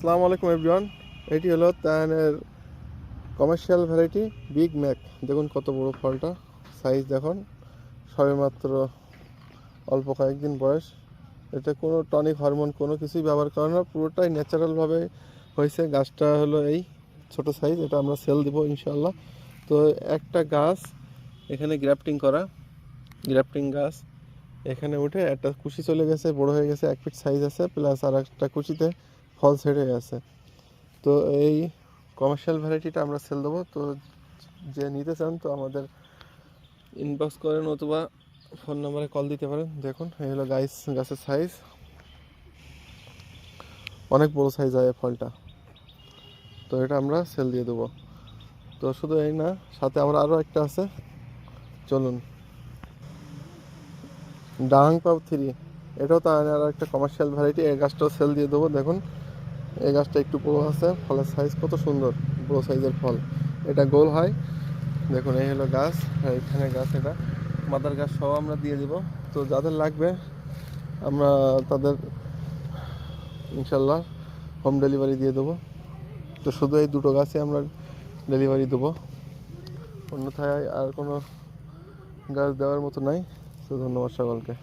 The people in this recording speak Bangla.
আসসালামু আলাইকুম এভরিওয়ান। এটি হলো তায়ানের কমার্শিয়াল ভ্যারাইটি বিগ ম্যাক দেখুন কত বড় ফলটা সাইজ দেখুন। সবেমাত্র অল্প কয়েকদিন বয়স। এটা কোনো টনিক হরমোন কোনো কিছুই ব্যবহার করে না, পুরোটাই ন্যাচারালভাবে হয়েছে। গাছটা হলো এই ছোট সাইজ এটা আমরা সেল দিব ইনশাল্লাহ তো একটা গাছ এখানে গ্রাফটিং করা গ্রাফটিং গাছ এখানে উঠে একটা কুশি চলে গেছে, বড় হয়ে গেছে, এক ফিট সাইজ আছে প্লাস আর একটা কুচিতে ফল ছেড়ে গেছে তো এই কমার্শিয়াল ভ্যারাইটিটা আমরা সেল দেবো। তো যে নিতে চান, তো আমাদের ইনবক্স করেন অথবা ফোন নাম্বারে কল দিতে পারেন। দেখুন, এই হলো গাইস গাছের সাইজ অনেক বড় সাইজ হয় ফলটা। তো এটা আমরা সেল দিয়ে দেবো। তো শুধু এই না, সাথে আমরা আরও একটা আছে। চলুন। ডাহাং পাও থ্রি। এটাও তার আর একটা কমার্শিয়াল ভ্যারাইটি এই গাছটাও সেল দিয়ে দেবো। দেখুন এই গাছটা একটু বড়ো আছে, ফলের সাইজ কত সুন্দর, বড়ো সাইজের ফল। এটা গোল হয়। দেখুন, এই হলো গাছ, আর এখানে গাছ এটা। মাদার গাছ সহ আমরা দিয়ে দিব। তো যাদের লাগবে, আমরা তাদের ইনশাল্লাহ হোম ডেলিভারি দিয়ে দেবো। তো শুধু এই দুটো গাছে আমরা ডেলিভারি দেবো। অন্যথায় আর কোনো গাছ দেওয়ার মতো নাই। তো ধন্যবাদ সকলকে।